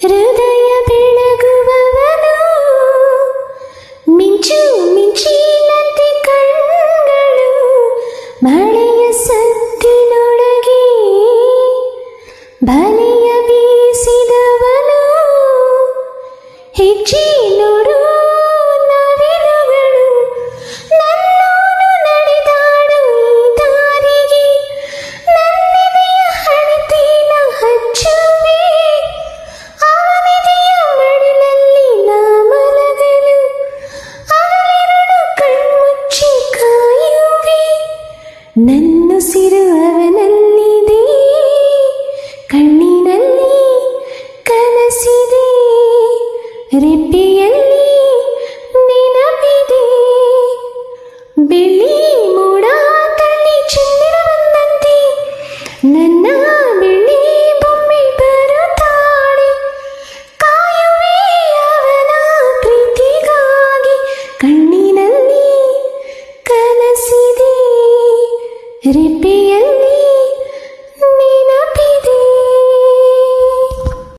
ಹೃದಯ ಬೆಳಗುವವನು ಮಿಂಚು ಮಿಂಚಿನಂತೆ ಕಣ್ಗಳು ಮಳೆಯ ಸತ್ತಿನೊಳಗೆ ಬಲೆಯ ಬೀಸಿದವನು ಹೆಜ್ಜೆ ನೋಡು ಉಸಿರು ಅವನಲ್ಲಿದೆ ಕಣ್ಣಿನಲ್ಲಿ ಕನಸಿದೆ ರೆಪ್ಪೆಯಲ್ಲಿ ನೆನಪಿದೆ ಬೆಳ್ಳಿ ಮೋಡ ತಳ್ಳಿ ಚಂದಿರ ಬಂದಂತೆ ನನ್ನ சிரிப்பியல்